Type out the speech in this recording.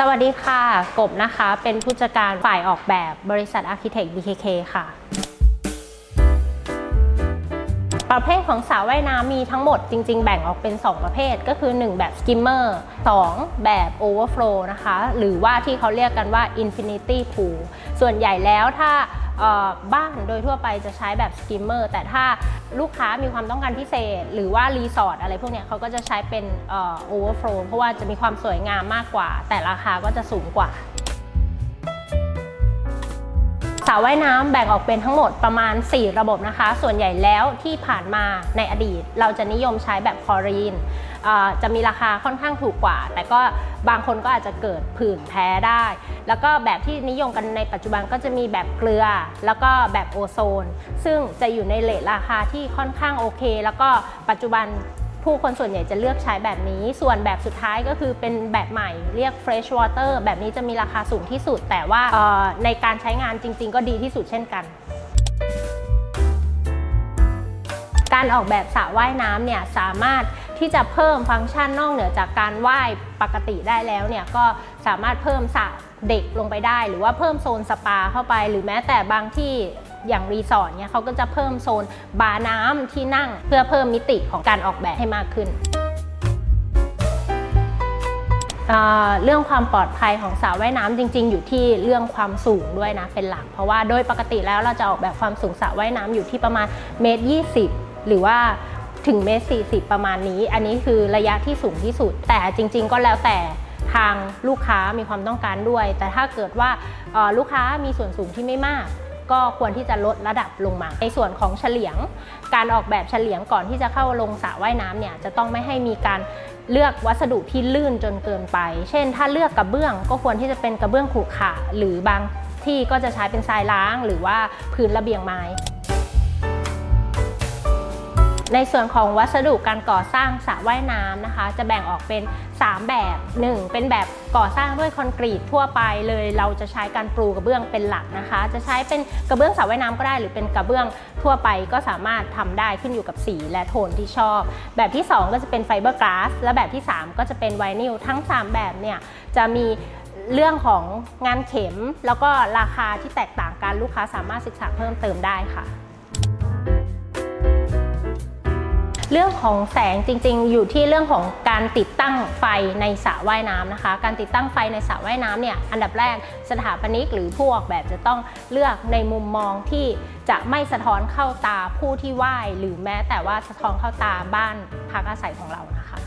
สวัสดีค่ะ กบนะคะ เป็นผู้จัดการฝ่ายออกแบบบริษัท Architect BKK ค่ะ ประเภทของสาวว่ายน้ำมีทั้งหมดจริง ๆ แบ่งออกเป็น 2 ประเภท ก็คือ 1 แบบ skimmer 2 แบบ overflow นะคะ หรือว่าที่เขาเรียกกันว่า infinity pool ส่วนใหญ่แล้วถ้า บ้านโดยทั่วไปจะใช้แบบสกิมเมอร์แต่ถ้าลูกค้ามีความต้องการพิเศษ หรือว่ารีสอร์ทอะไรพวกนี้เขาก็จะใช้เป็นโอเวอร์โฟลเพราะว่าจะมีความสวยงามมากกว่า แต่ราคาก็จะสูงกว่า สระว่ายน้ำแบ่งออกเป็นทั้งหมดประมาณ 4 ระบบนะคะ ส่วนใหญ่แล้วที่ผ่านมาในอดีต เราจะนิยมใช้แบบคลอรีนจะมีราคาค่อนข้างถูกกว่า แต่ก็บางคนก็อาจจะเกิดผื่นแพ้ได้ แล้วก็แบบที่นิยมกันในปัจจุบันก็จะมีแบบเกลือ แล้วก็แบบโอโซน ซึ่งจะอยู่ในเลทราคาที่ค่อนข้างโอเค แล้วก็ปัจจุบัน ผู้คนส่วนใหญ่จะเลือกใช้แบบนี้ ส่วนแบบสุดท้ายก็คือเป็นแบบใหม่เรียก fresh water แบบนี้จะมีราคาสูงที่สุด แต่ว่าในการใช้งานจริง ๆ ก็ดีที่สุดเช่นกันการออกแบบสระว่ายน้ำเนี่ยสามารถที่จะเพิ่มฟังก์ชันนอกเหนือจากการว่ายปกติได้แล้วเนี่ยก็สามารถเพิ่มสระเด็กลงไปได้ หรือว่าเพิ่มโซนสปาเข้าไป หรือแม้แต่บางที่ อย่างรีสอร์ทเนี่ยเขาก็จะเพิ่มโซนบาร์น้ำที่นั่งเพื่อเพิ่มมิติของการออกแบบให้มากขึ้นเเรื่องความปลอดภัยของสระว่ายน้ำจริง ๆ อยู่ที่เรื่องความสูงด้วยนะเป็นหลัก เพราะว่าโดยปกติแล้วเราจะออกแบบความสูงสระว่ายน้ำอยู่ที่ประมาณเมตรยีหรือว่าถึงเมตรสีประมาณนี้ อันนี้คือระยะที่สูงที่สุด แต่จริง ๆ ก็แล้วแต่ทางลูกค้ามีความต้องการด้วย แต่ถ้าเกิดว่าลูกค้ามีส่วนสูงที่ไม่มาก ก็ควรที่จะลดระดับลงมา ในส่วนของเฉลียง การออกแบบเฉลียงก่อนที่จะเข้าลงสระว่ายน้ำเนี่ยจะต้องไม่ให้มีการเลือกวัสดุที่ลื่นจนเกินไป เช่น ถ้าเลือกกระเบื้องก็ควรที่จะเป็นกระเบื้องขรุขระหรือบางที่ก็จะใช้เป็นทรายล้าง หรือว่าพื้นระเบียงไม้ ในส่วนของวัสดุการก่อสร้างสระว่ายน้ำนะคะ จะแบ่งออกเป็น 3 แบบ 1 เป็นแบบก่อสร้างด้วยคอนกรีตทั่วไปเลย เราจะใช้การปลูกระเบื้องเป็นหลักนะคะ จะใช้เป็นกระเบื้องสระว่ายน้ำก็ได้ หรือเป็นกระเบื้องทั่วไปก็สามารถทำได้ขึ้นอยู่กับสีและโทนที่ชอบ แบบที่ 2 ก็จะเป็นไฟเบอร์กลาสและแบบที่ 3 ก็จะเป็นไวนิลทั้ง 3 แบบเนี่ยจะมีเรื่องของงานเข็มแล้วก็ราคาที่แตกต่างกันลูกค้าสามารถศึกษาเพิ่มเติมได้ค่ะ เรื่องของแสงจริงๆ อยู่ที่เรื่องของการติดตั้งไฟในสระว่ายน้ำนะคะ การติดตั้งไฟในสระว่ายน้ำเนี่ยอันดับแรกสถาปนิกหรือผู้ออกแบบจะต้องเลือกในมุมมองที่จะไม่สะท้อนเข้าตาผู้ที่ว่าย หรือแม้แต่ว่าสะท้อนเข้าตาบ้านพักอาศัยของเรานะคะ